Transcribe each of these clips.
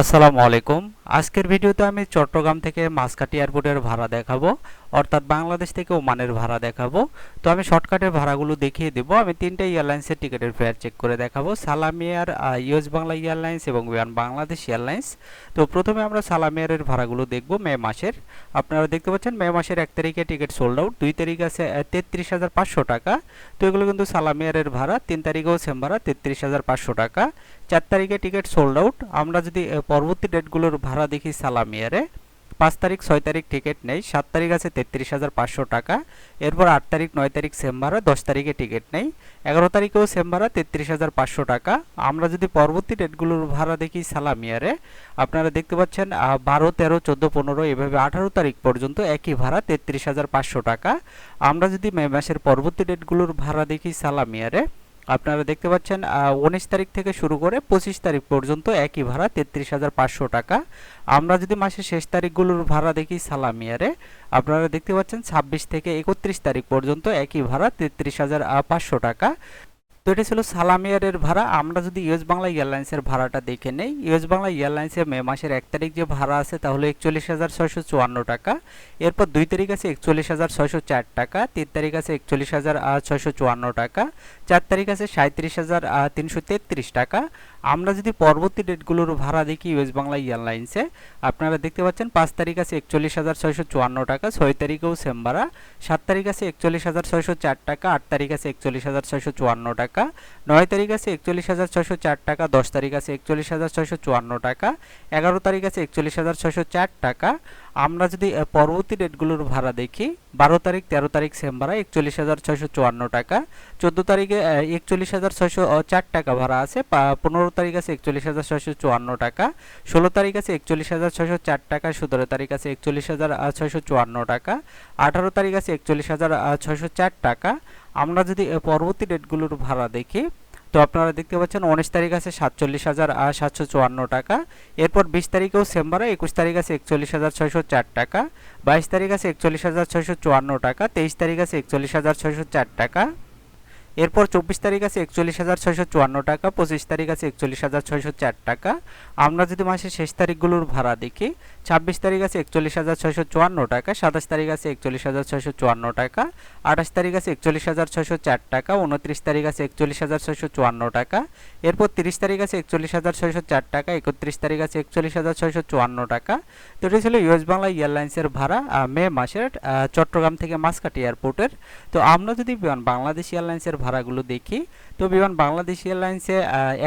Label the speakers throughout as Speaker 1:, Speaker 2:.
Speaker 1: আসসালামু আলাইকুম। আজকের ভিডিওতে আমি চট্টগ্রাম থেকে মাসকাটি এয়ারপোর্টের ভাড়া দেখাবো। অর্থাৎ বাংলাদেশ থেকে ওমানের ভাড়া দেখাবো। তো আমি শর্টকাটের ভাড়াগুলো দেখিয়ে দেব। আমি তিনটে এয়ারলাইন্সের টিকিটের ফেয়ার চেক করে দেখাবো। সালামি এয়ার ইউএস বাংলা এয়ারলাইন্স এবং বিমান বাংলাদেশ এয়ারলাইন্স। তো প্রথমে আমরা সালামি এয়ারের ভাড়াগুলো দেখব মে মাসের। আপনারা দেখতে পাচ্ছেন মে মাসের এক তারিখে টিকিট সোল্ড আউট দুই তারিখ আছে তেত্রিশ হাজার পাঁচশো টাকা। তো এগুলো কিন্তু সালামি এয়ারের ভাড়া, তিন তারিখেও সেম ভাড়া, তেত্রিশ হাজার পাঁচশো টাকা। চার তারিখে টিকিট সোল্ড আউট আমরা যদি পরবর্তী ডেটগুলোর ভাড়া দেখি সালামিয়ারে পাঁচ তারিখ, ছয় তারিখ টিকিট নেই, সাত তারিখ আছে তেত্রিশ হাজার পাঁচশো টাকা, এরপর আট তারিখ, নয় তারিখ সেম ভাড়া দশ তারিখে টিকিট নেই, এগারো তারিখেও সেম ভাড়া তেত্রিশ হাজার পাঁচশো টাকা। আমরা যদি পরবর্তী ডেটগুলোর ভাড়া দেখি সালামিয়ারে আপনারা দেখতে পাচ্ছেন বারো, তেরো, চোদ্দ, পনেরো, এভাবে আঠারো তারিখ পর্যন্ত একই ভাড়া, তেত্রিশ হাজার পাঁচশো টাকা। আমরা যদি মে মাসের পরবর্তী ডেটগুলোর ভাড়া দেখি সালামিয়ারে আপনারা দেখতে পাচ্ছেন উনিশ তারিখ থেকে শুরু করে পঁচিশ তারিখ পর্যন্ত একই ভাড়া, তেত্রিশ হাজার পাঁচশো টাকা। আমরা যদি মাসের শেষ তারিখগুলোর ভাড়া দেখি সালামিয়ারে আপনারা দেখতে পাচ্ছেন ছাব্বিশ থেকে একত্রিশ তারিখ পর্যন্ত একই ভাড়া, তেত্রিশ হাজার পাঁচশো টাকা। তো এটা ছিল সালাম সালামিয়ারের ভাড়া। আমরা যদি ইউএস বাংলা এয়ারলাইন্সের ভাড়াটা দেখে নেই, ইউএস বাংলা এয়ারলাইন্সের মে মাসের এক তারিখ যে ভাড়া আছে তাহলে একচল্লিশ হাজার ছয়শো চুয়ান্ন টাকা। এরপর দুই তারিখ আছে একচল্লিশ হাজার ছয়শো চার টাকা, তিন তারিখ আছে একচল্লিশ হাজার ছয়শো চুয়ান্ন টাকা, চার তারিখ আছে সাঁত্রিশ হাজার তিনশো তেত্রিশ টাকা। আমরা যদি পরবর্তী ডেটগুলোর ভাড়া দেখি ইউএস বাংলা এয়ারলাইন্সে, আপনারা দেখতে পাচ্ছেন পাঁচ তারিখ আছে একচল্লিশ হাজার ছয়শো চুয়ান্ন টাকা, ছয় তারিখেও সেম ভাড়া। সাত তারিখ আছে একচল্লিশ হাজার ছয়শো চার টাকা, আট তারিখ আছে একচল্লিশ হাজার ছয়শো চুয়ান্ন টাকা, নয় তারিখ আছে একচল্লিশ হাজার ছয়শো চার টাকা, দশ তারিখ আছে একচল্লিশ হাজার ছয়শো চুয়ান্ন টাকা, এগারো তারিখ আছে একচল্লিশ হাজার ছয়শো চার টাকা আমরা যদি পরবর্তী ডেটগুলোর ভাড়া দেখি, বারো তারিখ, তেরো তারিখ সেম ভাড়া, একচল্লিশ হাজার ছয়শো চুয়ান্ন টাকা। চোদ্দ তারিখে একচল্লিশ হাজার ছয়শো চার টাকা ভাড়া আছে পনেরো তারিখ আছে একচল্লিশ হাজার ছয়শো চুয়ান্ন টাকা, ষোলো তারিখ আছে একচল্লিশ হাজার ছয়শো চার টাকা, সতেরো তারিখ আছে একচল্লিশ হাজার ছয়শো চুয়ান্ন টাকা, আঠারো তারিখ আছে একচল্লিশ হাজার ছয়শো চার টাকা। আমরা যদি পরবর্তী ডেটগুলোর ভাড়া দেখি তো আপনারা দেখতে পাচ্ছেন উনিশ তারিখ আছে সাতচল্লিশ হাজার সাতশো চুয়ান্ন টাকা। এরপর বিশ তারিখেও সেম ভাড়া একুশ তারিখ আছে একচল্লিশ হাজার ছয়শো চার টাকা। বাইশ তারিখ আছে একচল্লিশ হাজার ছয়শো চুয়ান্ন টাকা। তেইশ তারিখ আছে একচল্লিশ হাজার ছয়শো চার টাকা। এরপর চব্বিশ তারিখ আছে একচল্লিশ হাজার ছয়শো চুয়ান্ন টাকা, পঁচিশ তারিখ আছে একচল্লিশ হাজার ছয়শো চার টাকা। আমরা যদি মাসের শেষ তারিখগুলোর ভাড়া দেখি, ছাব্বিশ তারিখ আছে একচল্লিশ হাজার ছয়শো চুয়ান্ন টাকা, সাতাশ তারিখ আছে একচল্লিশ হাজার ছয়শো চুয়ান্ন টাকা, আঠাশ তারিখ আছে একচল্লিশ হাজার ছয়শো চার টাকা, উনত্রিশ তারিখ আছে একচল্লিশ হাজার ছয়শো চুয়ান্ন টাকা, এরপর তিরিশ তারিখ আছে একচল্লিশ হাজার ছয়শো চার টাকা, একত্রিশ তারিখ আছে একচল্লিশ হাজার ছয়শো চুয়ান্ন টাকা। তো এটা ছিল ইউএস বাংলা এয়ারলাইন্সের ভাড়া মে মাসের চট্টগ্রাম থেকে মাসকাটি এয়ারপোর্টের। তো আমরা যদি বাংলাদেশ এয়ারলাইন্সের ভাড়াগুলো দেখি। তো বিমান বাংলাদেশ এয়ারলাইন্সে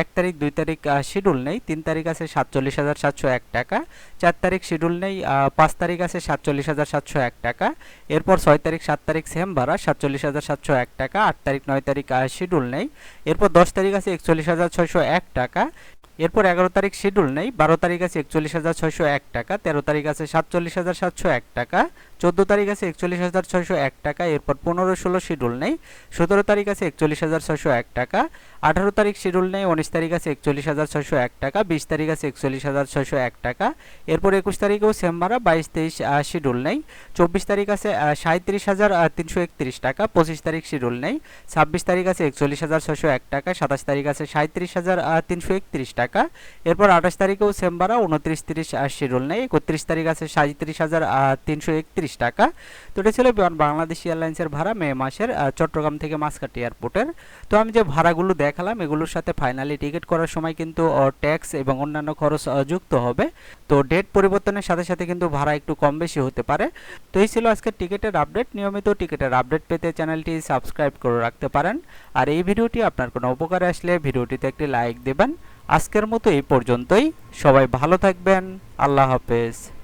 Speaker 1: এক তারিখ, দুই তারিখ শিডিউল নেই। তিন তারিখ আছে সাতচল্লিশ হাজার সাতশো এক টাকা। চার তারিখ শিডিউল নেই পাঁচ তারিখ আছে সাতচল্লিশ হাজার সাতশো এক টাকা। এরপর ছয় তারিখ, সাত তারিখ সেম ভাড়া, সাতচল্লিশ হাজার সাতশো এক টাকা। আট তারিখ, নয় তারিখ শিডিউল নেই। এরপর দশ তারিখ আছে একচল্লিশ হাজার ছয়শো এক টাকা। এরপর এগারো তারিখ শিডিউল নেই, বারো তারিখ আছে একচল্লিশ হাজার ছয়শো এক টাকা। তেরো তারিখ আছে সাতচল্লিশ হাজার সাতশো এক টাকা। চোদ্দ তারিখ আছে একচল্লিশ হাজার ছয়শো এক টাকা, এরপর পনেরো ষোলো শিডিউল নেই, সতেরো তারিখ আছে একচল্লিশ হাজার ছয়শো এক টাকা, আঠারো তারিখ শিডিউল নেই, উনিশ তারিখ আছে একচল্লিশ হাজার ছয়শো এক টাকা, বিশ তারিখ আছে একচল্লিশ হাজার ছয়শো এক টাকা, এরপর একুশ তারিখেও সেম ভাড়া, বাইশ তেইশ শিডিউল নেই, চব্বিশ তারিখ আছে সাঁত্রিশ হাজার তিনশো একত্রিশ টাকা, পঁচিশ তারিখ শিডিউল নেই, ছাব্বিশ তারিখ আছে একচল্লিশ হাজার ছয়শো এক টাকা, সাতাশ তারিখ আছে সাঁত্রিশ হাজার তিনশো একত্রিশ টাকা, এরপর আঠাশ তারিখেও সেম ভাড়া, উনত্রিশ তিরিশ শিডিউল নেই, একত্রিশ তারিখ আছে সাঁত্রিশ হাজার তিনশো একত্রিশ টাকা। তো এটা ছিল বাংলাদেশ এয়ারলাইন্সের ভাড়া মে মাসের চট্টগ্রাম থেকে মাসকাটি এয়ারপোর্টের। তো আমি যে ভাড়াগুলো দেখালাম, এগুলোর সাথে ফাইনালি টিকিট করার সময় কিন্তু ট্যাক্স এবং অন্যান্য খরচ যুক্ত হবে। তো ডেট পরিবর্তনের সাথে সাথে কিন্তু ভাড়া একটু কম বেশি হতে পারে। তো এই ছিল আজকের টিকিটের আপডেট নিয়মিত টিকিটের আপডেট পেতে চ্যানেলটি সাবস্ক্রাইব করে রাখতে পারেন। আর এই ভিডিওটি আপনার কোনো উপকারে আসলে ভিডিওটিতে একটি লাইক দেবেন। আজকের মতো এই পর্যন্তই। সবাই ভালো থাকবেন। আল্লাহ হাফেজ।